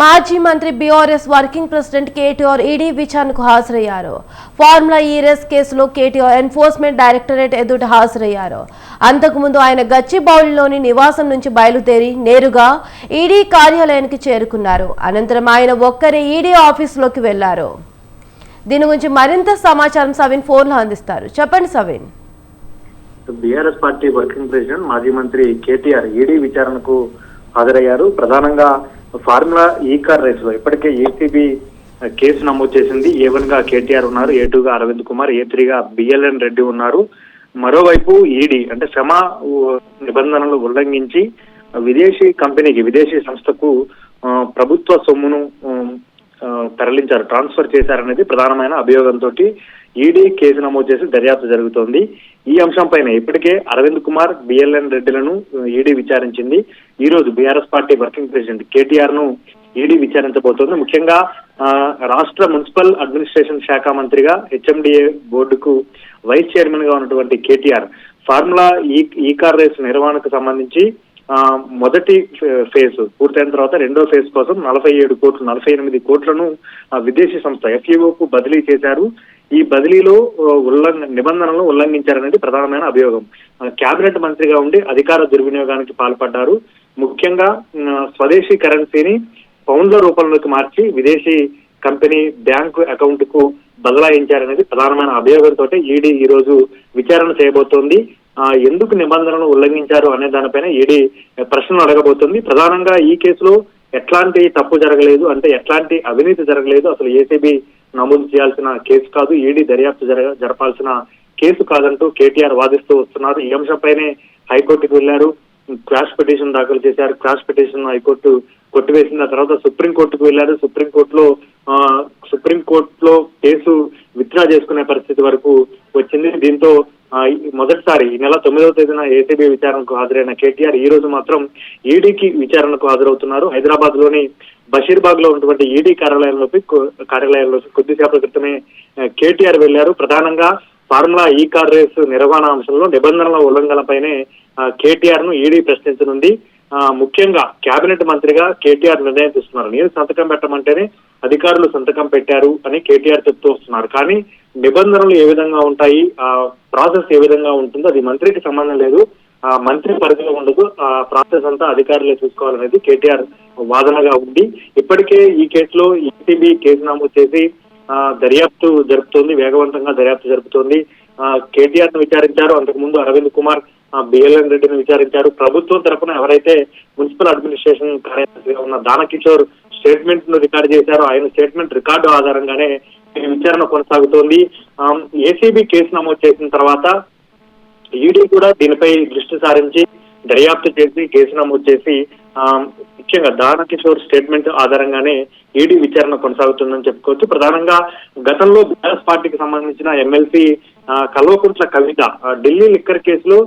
మాజీ మంత్రి BRS working president KTR ED విచారణకు హాజరయ్యారు. ఫార్ములా ఈ రేస్ కేసులో కేటీఆర్ ఎన్ఫోర్స్మెంట్ డైరెక్టరేట్ ఎదుట హాజరయ్యారు. అంతకుముందు ఆయన గచ్చిబౌలిలోని నివాసం నుంచి బయలుదేరి నేరుగా ఈడీ కార్యాలయానికి చేరుకున్నారు. అనంతరం ఆయన ఒక్కరే ఈడీ ఆఫీసులోకి వెళ్ళారు. దీని గురించి మరింత సమాచారం సవిన్ ఫోన్లో అందిస్తారు. చెప్పండి Savin. BRS party working president మాజీ మంత్రి కేటీఆర్ ఈడీ విచారణకు హాజరయ్యారు. ప్రధానంగా ఫార్ములా ఈ కార్ రేసులో ఇప్పటికే ఏసీబీ కేసు నమోదు చేసింది. ఏ వన్గా కేటీఆర్ ఉన్నారు ఏ టూ గా అరవింద్ కుమార్ ఏ త్రీ గా బిఎల్ఎన్ రెడ్డి ఉన్నారు. మరోవైపు ఈడీ అంటే శ్రమ నిబంధనలు ఉల్లంఘించి విదేశీ కంపెనీకి విదేశీ సంస్థకు ప్రభుత్వ సొమ్మును తరలించారు. ట్రాన్స్ఫర్ చేశారనేది ప్రధానమైన అభియోగంతో ఈడీ కేసు నమోదు చేసి దర్యాప్తు జరుగుతోంది. ఈ అంశంపైన ఇప్పటికే అరవింద్ కుమార్ బిఎల్ఎన్ రెడ్డిలను ఈడీ విచారించింది. ఈ రోజు బీఆర్ఎస్ పార్టీ వర్కింగ్ ప్రెసిడెంట్ కేటీఆర్ను ఈడీ విచారించబోతోంది. ముఖ్యంగా రాష్ట్ర మున్సిపల్ అడ్మినిస్ట్రేషన్ శాఖ మంత్రిగా హెచ్ఎండిఏ బోర్డుకు వైస్ చైర్మన్గా ఉన్నటువంటి కేటీఆర్ ఫార్ములా ఈ ఈ కార్ రేస్ నిర్వహణకు సంబంధించి మొదటి ఫేజ్ పూర్తయిన తర్వాత రెండో ఫేజ్ కోసం నలభై ఏడు కోట్లు నలభై ఎనిమిది కోట్లను విదేశీ సంస్థ ఎఫ్ఈఓకు బదిలీ చేశారు. ఈ బదిలీలో ఉల్లంఘ నిబంధనలను ఉల్లంఘించారనేది ప్రధానమైన అభియోగం. కేబినెట్ మంత్రిగా ఉండి అధికార దుర్వినియోగానికి పాల్పడ్డారు. ముఖ్యంగా స్వదేశీ కరెన్సీని పౌండ్ల రూపంలోకి మార్చి విదేశీ కంపెనీ బ్యాంకు అకౌంట్కు బదలాయించారనేది ప్రధానమైన అభియోగంతో ఈడీ ఈ రోజు విచారణ చేయబోతోంది. ఆ, ఎందుకు నిబంధనలను ఉల్లంఘించారు అనే దానిపైన ఈడీ ప్రశ్నలు అడగబోతుంది. ప్రధానంగా ఈ కేసులో ఎట్లాంటి తప్పు జరగలేదు అంటే ఎట్లాంటి అవినీతి జరగలేదు అసలు ఏసీబీ నమోదు చేయాల్సిన కేసు కాదు ఈడీ దర్యాప్తు జరగ జరపాల్సిన కేసు కాదంటూ కేటీఆర్ వాదిస్తూ వస్తున్నారు. ఈ అంశంపైనే హైకోర్టుకు వెళ్ళారు క్రాష్ పిటిషన్ దాఖలు చేశారు. క్రాష్ పిటిషన్ హైకోర్టు కొట్టివేసిన తర్వాత సుప్రీం కోర్టుకు సుప్రీంకోర్టులో సుప్రీం కోర్టులో ఆ, సుప్రీం కోర్టులో కేసు విత్డ్రా చేసుకునే పరిస్థితి వరకు వచ్చింది. దీంతో మొదటిసారి ఈ నెల తొమ్మిదవ తేదీన ఏసీబీ విచారణకు హాజరైన కేటీఆర్ ఈ రోజు మాత్రం ఈడీకి విచారణకు హాజరవుతున్నారు. హైదరాబాద్లోని బషీర్బాగ్లో ఉన్నటువంటి ఈడీ కార్యాలయంలోకి కార్యాలయంలో కొద్దిసేపటి క్రితమే కేటీఆర్ వెళ్ళారు ప్రధానంగా ఫార్ములా ఈ కార్ రేసు నిర్వహణ అంశంలో నిబంధనల ఉల్లంఘనపైనే కేటీఆర్ను ఈడీ ప్రశ్నించనుంది. ముఖ్యంగా కేబినెట్ మంత్రిగా కేటీఆర్ నిర్ణయం తీసుకున్నారు. నేను సంతకం పెట్టమంటేనే అధికారులు సంతకం పెట్టారు అని కేటీఆర్ చెప్తూ వస్తున్నారు. కానీ నిబంధనలు ఏ విధంగా ఉంటాయి ఆ ప్రాసెస్ ఏ విధంగా ఉంటుందో అది మంత్రికి సంబంధం లేదు. ఆ మంత్రి పరిధిలో ఉండదు. ఆ ప్రాసెస్ అంతా అధికారులే చూసుకోవాలనేది కేటీఆర్ వాదనగా ఉండి ఇప్పటికే ఈ కేసులో ఈసీబీ కేసు నమోదు చేసి ఆ, దర్యాప్తు జరుపుతోంది వేగవంతంగా దర్యాప్తు జరుపుతోంది. ఆ, కేటీఆర్ను విచారించారు. అంతకుముందు అరవింద్ కుమార్ బిఎల్ఎన్ రెడ్డిని విచారించారు. ప్రభుత్వం తరపున ఎవరైతే మున్సిపల్ అడ్మినిస్ట్రేషన్ కార్యదర్శిగా ఉన్న దానకిషోర్ స్టేట్మెంట్ను రికార్డు చేశారో ఆయన స్టేట్మెంట్ రికార్డు ఆధారంగానే విచారణ కొనసాగుతోంది. ఏసీబీ కేసు నమోదు చేసిన తర్వాత ఈడీ కూడా దీనిపై దృష్టి సారించి దర్యాప్తు చేసి కేసు నమోదు చేసి ఆ, ముఖ్యంగా దానకిషోర్ స్టేట్మెంట్ ఆధారంగానే ఈడీ విచారణ కొనసాగుతుందని చెప్పుకోవచ్చు. ప్రధానంగా గతంలో బీఆర్ఎస్ పార్టీకి సంబంధించిన ఎమ్మెల్సీ కల్వకుంట్ల కవిత ఢిల్లీ లిక్కర్ కేసులో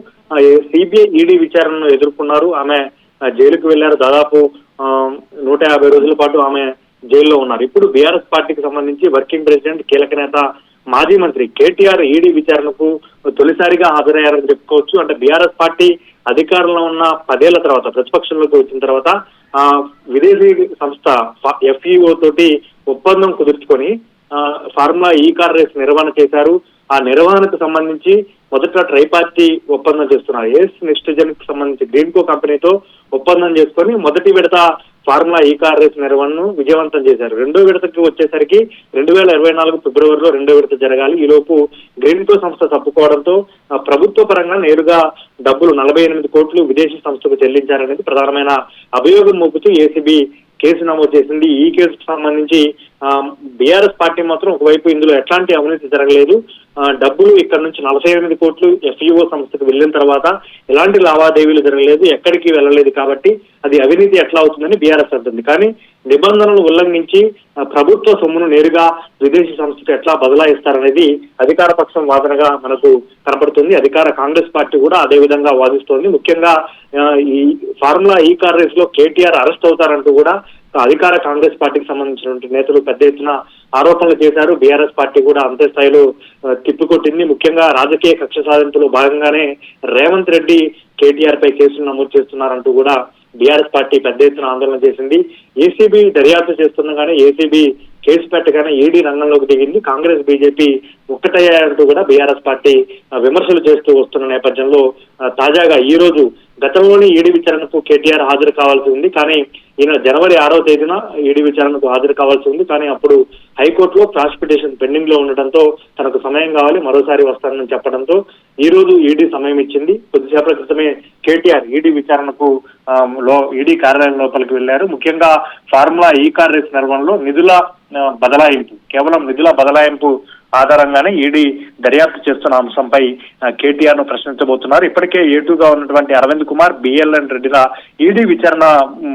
సిబిఐ ఈడీ విచారణను ఎదుర్కొన్నారు. ఆమె జైలుకు వెళ్ళారు దాదాపు నూట యాభై రోజుల పాటు ఆమె జైల్లో ఉన్నారు. ఇప్పుడు బీఆర్ఎస్ పార్టీకి సంబంధించి వర్కింగ్ ప్రెసిడెంట్ కీలక నేత మాజీ మంత్రి కేటీఆర్ ఈడీ విచారణకు తొలిసారిగా హాజరయ్యారని చెప్పుకోవచ్చు. అంటే బీఆర్ఎస్ పార్టీ అధికారంలో ఉన్న పదేళ్ళ తర్వాత ప్రతిపక్షంలోకి వచ్చిన తర్వాత ఆ విదేశీ సంస్థ ఎఫ్ఈఓ తోటి ఒప్పందం కుదుర్చుకొని ఫార్ములా ఈ కార్ రేస్ నిర్వహణ చేశారు. ఆ నిర్వహణకు సంబంధించి మొదట ట్రై పార్టీ ఒప్పందం చేస్తున్నారు. ఏస్ నిస్టజన్కు సంబంధించి గ్రీన్కో కంపెనీతో ఒప్పందం చేసుకొని మొదటి విడత ఫార్ములా ఈ కార్ రేస్ నిర్వహణను విజయవంతం చేశారు. రెండో విడతకి వచ్చేసరికి రెండు వేల ఇరవై నాలుగు ఫిబ్రవరిలో రెండో విడత జరగాలి. ఈ లోపు గ్రీన్కో సంస్థ తప్పుకోవడంతో ప్రభుత్వ పరంగా నేరుగా డబ్బులు నలభై ఎనిమిది కోట్లు విదేశీ సంస్థకు చెల్లించారనేది ప్రధానమైన అభియోగం మోపుతూ ఏసీబీ కేసు నమోదు చేసింది. ఈ కేసుకు సంబంధించి బీఆర్ఎస్ పార్టీ మాత్రం ఒకవైపు ఇందులో ఎట్లాంటి అవినీతి జరగలేదు. డబ్బులు ఇక్కడ నుంచి నలభై ఎనిమిది కోట్లు ఎఫ్ఈఓ సంస్థకు వెళ్ళిన తర్వాత ఎలాంటి లావాదేవీలు జరగలేదు ఎక్కడికి వెళ్ళలేదు కాబట్టి అది అవినీతి ఎట్లా అవుతుందని బీఆర్ఎస్ అంటుంది. కానీ నిబంధనలు ఉల్లంఘించి ప్రభుత్వ సొమ్మును నేరుగా విదేశీ సంస్థకు ఎట్లా బదలాయిస్తారనేది అధికార పక్షం వాదనగా మనకు కనపడుతుంది. అధికార కాంగ్రెస్ పార్టీ కూడా అదే విధంగా వాదిస్తోంది. ముఖ్యంగా ఈ ఫార్ములా ఈ కార్ రేస్లో కేటీఆర్ అరెస్ట్ అవుతారంటూ కూడా అధికార కాంగ్రెస్ పార్టీకి సంబంధించినటువంటి నేతలు పెద్ద ఎత్తున ఆరోపణలు చేశారు. బీఆర్ఎస్ పార్టీ కూడా అంతే స్థాయిలో తిప్పికొట్టింది. ముఖ్యంగా రాజకీయ కక్ష సాధింపులో భాగంగానే రేవంత్ రెడ్డి కేటీఆర్ పై కేసులు నమోదు చేస్తున్నారంటూ కూడా బీఆర్ఎస్ పార్టీ పెద్ద ఎత్తున ఆందోళన చేసింది. ఏసీబీ దర్యాప్తు చేస్తుండగానే ఏసీబీ కేసు పెట్టగానే ఈడీ రంగంలోకి దిగింది. కాంగ్రెస్ బీజేపీ ఒక్కటయ్యారంటూ కూడా బీఆర్ఎస్ పార్టీ విమర్శలు చేస్తూ వస్తున్న నేపథ్యంలో తాజాగా ఈ రోజు గతంలోని ఈడీ విచారణకు కేటీఆర్ హాజరు కావాల్సి ఉంది కానీ ఈయన జనవరి ఆరో తేదీన ఈడీ విచారణకు హాజరు కావాల్సి ఉంది కానీ అప్పుడు హైకోర్టులో ప్రాసిక్యూటేషన్ పెండింగ్లో ఉండటంతో తనకు సమయం కావాలి మరోసారి వస్తానని చెప్పడంతో ఈ రోజు ఈడీ సమయం ఇచ్చింది. కొద్దిసేపటి క్రితమే కేటీఆర్ ఈడీ విచారణకు లో ఈడీ కార్యాలయం లోపలికి వెళ్ళారు ముఖ్యంగా ఫార్ములా ఈ కార్ రేస్ నిర్వహణలో నిధుల బదలాయింపు కేవలం నిధుల బదలాయింపు ఆధారంగానే ఈడీ దర్యాప్తు చేస్తున్న అంశంపై కేటీఆర్ను ప్రశ్నించబోతున్నారు. ఇప్పటికే ఏటుగా ఉన్నటువంటి అరవింద్ కుమార్ బిఎల్ఎన్ రెడ్డిల ఈడీ విచారణ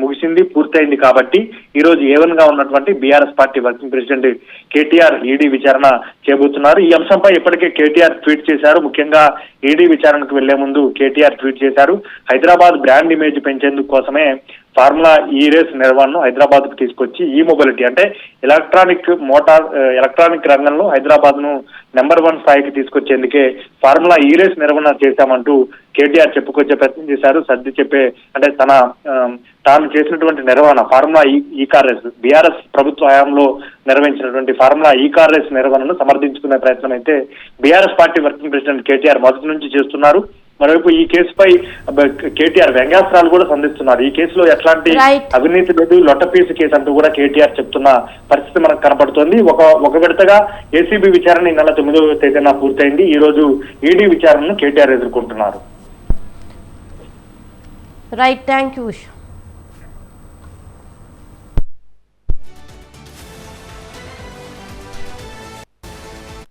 ముగిసింది పూర్తయింది కాబట్టి ఈ రోజు ఏవన్గా ఉన్నటువంటి BRS party working president KTR ED విచారణ చేయబోతున్నారు ఈ అంశంపై ఇప్పటికే కేటీఆర్ ట్వీట్ చేశారు. ముఖ్యంగా ఈడీ విచారణకు వెళ్ళే ముందు కేటీఆర్ ట్వీట్ చేశారు. హైదరాబాద్ బ్రాండ్ ఇమేజ్ పెంచేందుకు కోసమే ఫార్ములా ఈ రేస్ నిర్వహణను హైదరాబాద్కు తీసుకొచ్చి ఈ మొబిలిటీ అంటే ఎలక్ట్రానిక్ మోటార్ ఎలక్ట్రానిక్ రంగంలో హైదరాబాద్ను నెంబర్ వన్ స్థాయికి తీసుకొచ్చేందుకే ఫార్ములా ఈ రేస్ నిర్వహణ చేశామంటూ కేటీఆర్ చెప్పుకొచ్చే ప్రయత్నం చేశారు. సర్ది చెప్పే అంటే తన తాను చేసినటువంటి నిర్వహణ ఫార్ములా ఈ ఈ కార్ రేస్ బీఆర్ఎస్ ప్రభుత్వ హయాంలో నిర్వహించినటువంటి ఫార్ములా ఈ కార్ రేస్ నిర్వహణను సమర్థించుకునే ప్రయత్నం అయితే BRS party working president KTR మొదటి నుంచి చేస్తున్నారు. మరోవైపు ఈ కేసుపై కేటీఆర్ వ్యంగ్యాస్త్రాలు కూడా సంధిస్తున్నారు. ఈ కేసులో ఎట్లాంటి. అవినీతి లేదు లొట్టపీసు కేసు అంటూ కూడా కేటీఆర్ చెప్తున్న పరిస్థితి మనకు కనపడుతోంది. ఒక ఒక విడతగా ఏసీబీ విచారణ ఈ నెల తొమ్మిదవ తేదీన పూర్తయింది. ఈ రోజు ఈడీ విచారణను కేటీఆర్ ఎదుర్కొంటున్నారు. Right thank you